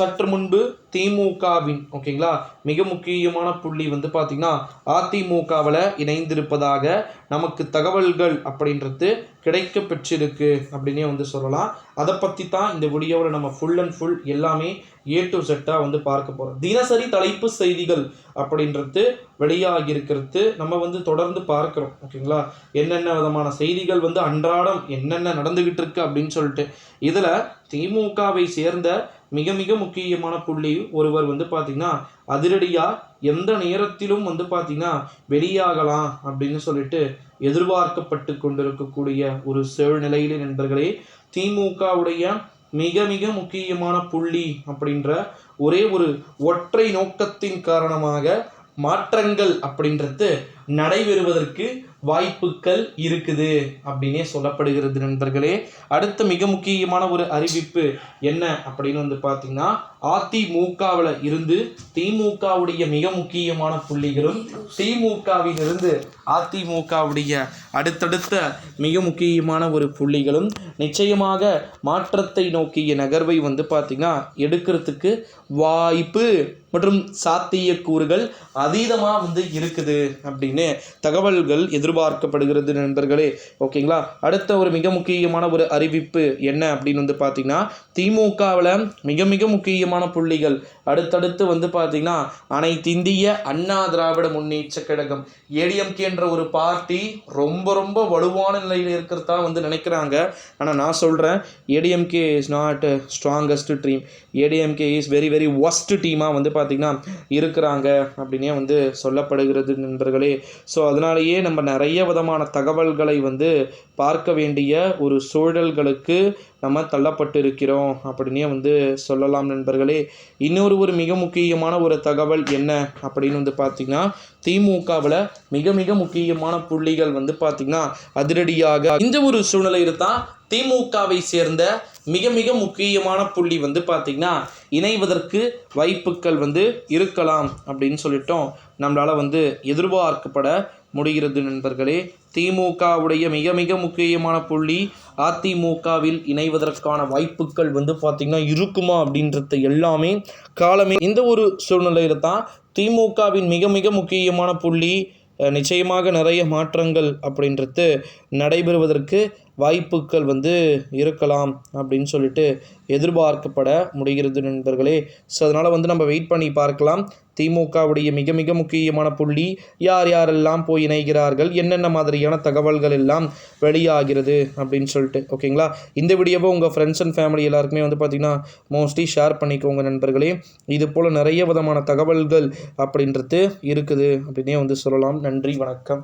சற்று முன்பு திமுகவின் ஓகேங்களா மிக முக்கியமான புள்ளி வந்து பார்த்திங்கன்னா அதிமுகவில் இணைந்திருப்பதாக நமக்கு தகவல்கள் அப்படின்றது கிடைக்க பெற்றிருக்கு அப்படின்னே வந்து சொல்லலாம். அதை பற்றி தான் இந்த வீடியோவில் நம்ம ஃபுல் அண்ட் ஃபுல் எல்லாமே ஏ டு செட்டாக வந்து பார்க்க போகிறோம் தினசரி தலைப்பு செய்திகள் அப்படின்றது வெளியாகி இருக்கிறது நம்ம வந்து தொடர்ந்து பார்க்குறோம் ஓகேங்களா. என்னென்ன விதமான செய்திகள் வந்து அன்றாடம் என்னென்ன நடந்துக்கிட்டு இருக்கு அப்படின்னு சொல்லிட்டு. இதில் திமுகவை சேர்ந்த மிக மிக முக்கியமான புள்ளி ஒருவர் வந்து பார்த்திங்கன்னா அதிரடியாக எந்த நேரத்திலும் வந்து பார்த்திங்கன்னா வெளியாகலாம் அப்படின்னு சொல்லிட்டு எதிர்பார்க்கப்பட்டு கொண்டிருக்கக்கூடிய ஒரு சூழ்நிலையிலே நண்பர்களே திமுகவுடைய மிக மிக முக்கியமான புள்ளி அப்படின்ற ஒரே ஒரு ஒற்றை நோக்கத்தின் காரணமாக மாற்றங்கள் அப்படின்றது நடைபெறுவதற்கு வாய்ப்புகள் இருக்குது அப்படின்னே சொல்லப்படுகிறது நண்பர்களே. அடுத்த மிக முக்கியமான ஒரு அறிவிப்பு என்ன அப்படின்னு வந்து பார்த்தீங்கன்னா அதிமுகவில் இருந்து திமுகவுடைய மிக முக்கியமான புள்ளிகளும் திமுகவில் இருந்து அதிமுகவுடைய அடுத்தடுத்த மிக முக்கியமான ஒரு புள்ளிகளும் நிச்சயமாக மாற்றத்தை நோக்கிய நகர்வை வந்து பார்த்திங்கன்னா எடுக்கிறதுக்கு வாய்ப்பு மற்றும் சாத்தியக்கூறுகள் அதீதமாக வந்து இருக்குது அப்படின்னு தகவல்கள் எதிர்பார்க்கப்படுகிறது நண்பர்களே. ஓகேங்களா? அடுத்த ஒரு மிக முக்கியமான ஒரு அறிவிப்பு என்ன அப்படின்னு வந்து பார்த்தீங்கன்னா திமுகவில் மிக மிக முக்கியமான புள்ளிகள். அடுத்தடுத்து வந்து பார்த்தீங்கன்னா அனைத்து இந்திய அண்ணா திராவிட முன்னேற்ற கழகம் ஏடிஎம்கேன்ற ஒரு பார்ட்டி ரொம்ப ரொம்ப வலுவான நிலையில் இருக்கிறதா வந்து நினைக்கிறாங்க. ஆனால் நான் சொல்கிறேன் ADMK is not strongest team ADMK is very very worst டீமாக வந்து பார்த்திங்கன்னா இருக்கிறாங்க அப்படின்னே வந்து சொல்லப்படுகிறது நண்பர்களே. ஸோ அதனாலேயே நம்ம நிறைய விதமான தகவல்களை வந்து பார்க்க வேண்டிய ஒரு சூழல்களுக்கு நம்ம தள்ளப்பட்டு இருக்கிறோம் அப்படின்னே வந்து சொல்லலாம் நண்பர்களே. இன்னொரு ஒரு மிக முக்கியமான ஒரு தகவல் என்ன அப்படின்னு வந்து பார்த்திங்கன்னா திமுகவில் மிக மிக முக்கியமான புள்ளிகள் வந்து பார்த்திங்கன்னா அதிரடியாக இந்த ஒரு சூழ்நிலையில் தான் திமுகவை சேர்ந்த மிக மிக முக்கியமான புள்ளி வந்து பார்த்திங்கன்னா இணைவதற்கு வாய்ப்புகள் வந்து இருக்கலாம் அப்படின்னு சொல்லிட்டோம். நம்மளால் வந்து எதிர்பார்க்கப்பட முடிகிறது நண்பர்களே. திமுகவுடைய மிக மிக முக்கியமான புள்ளி அதிமுகவில் இணைவதற்கான வாய்ப்புகள் வந்து பார்த்திங்கன்னா இருக்குமா அப்படின்றது எல்லாமே காலமே இந்த ஒரு சூழ்நிலையில் தான் திமுகவின் மிக மிக முக்கியமான புள்ளி நிச்சயமாக நிறைய மாற்றங்கள் அப்படின்றது நடைபெறுவதற்கு வாய்ப்புகள் வந்து இருக்கலாம் அப்படின்னு சொல்லிட்டு எதிர்பார்க்கப்பட முடிகிறது நண்பர்களே. ஸோ அதனால் வந்து நம்ம வெயிட் பண்ணி பார்க்கலாம். திமுகவுடைய மிக மிக முக்கியமான புள்ளி யார் யாரெல்லாம் போய் இணைகிறார்கள்? என்னென்ன மாதிரியான தகவல்கள் எல்லாம் வெளியாகிறது அப்படின்னு சொல்லிட்டு ஓகேங்களா இந்த வீடியோவை உங்கள் ஃப்ரெண்ட்ஸ் அண்ட் ஃபேமிலி எல்லாருக்குமே வந்து பார்த்திங்கன்னா மோஸ்ட்லி ஷேர் பண்ணிக்கோங்க நண்பர்களே. இது போல் நிறைய விதமான தகவல்கள் அப்படின்றது இருக்குது அப்படின்னே வந்து சொல்லலாம். நன்றி வணக்கம்.